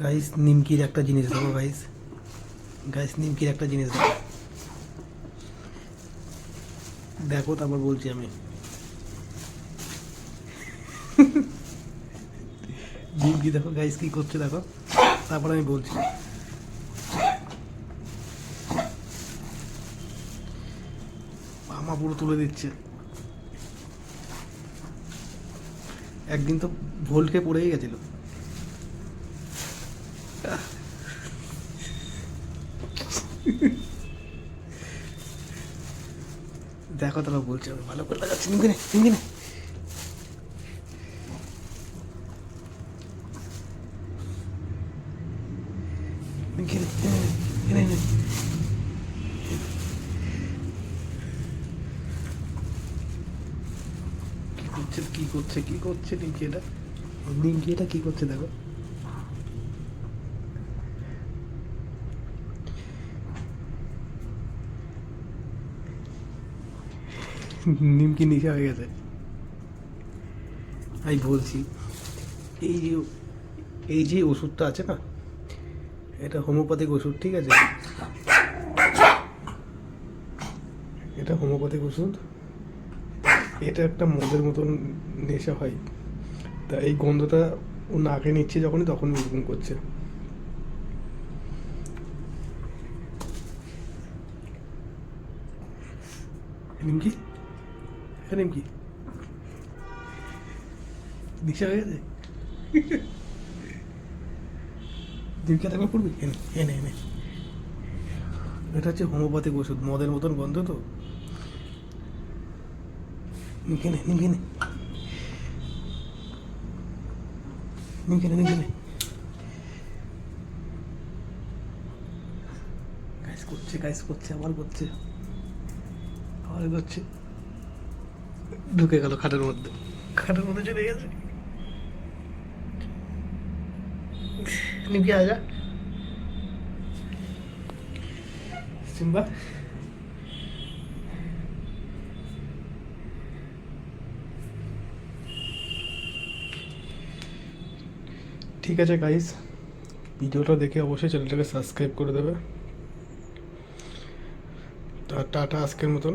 Guys নিমকির একটা জিনিস দেখো গাইস গাইস নিমকির একটা জিনিস দেখো দেখো, তারপর বলছি আমি। নিমকি দেখো গাইস কি করছে, দেখো। তারপর আমি বলছি। আমা পুরো তুলে দিচ্ছে। একদিন তো ভোল্টকে পড়েই গেছিল। দেখো তারা বলছে ভালো করে লাগাচ্ছি। নিমকে নে। কি করছে কি করছে নিমকি এটা কি করছে দেখো। নিমকি নিশা হয়ে গেছে। আমি বলছি, এই যে এই যে ওষুধটা আছে না, এটা হোমিওপ্যাথিক ওষুধ, ঠিক আছে? এটা হোমিওপ্যাথিক ওষুধ। এটা একটা মদের মতন নেশা হয়। তা এই গন্ধটা ও নাকে নিচ্ছে যখনই তখন এরকম করছে। নিমকি? নিমকি নেশা হয়ে গেছে পড়বি এনে এনে এটা হচ্ছে ওষুধ মদের মতন গন্ধ তো নিমকে নে নিমকে নে নিমকে নে নিমকে নে করছে গাইস করছে আবার করছে আবার করছে ঢুকে গেল খাটের মধ্যে। খাটের মধ্যে চলে গেছে। নিমকি আজা সিম্বা। ঠিক আছে গাইস ভিডিওটা দেখে অবশ্যই চ্যানেলটাকে সাবস্ক্রাইব করে দেবে। টাটা আজকের মতন।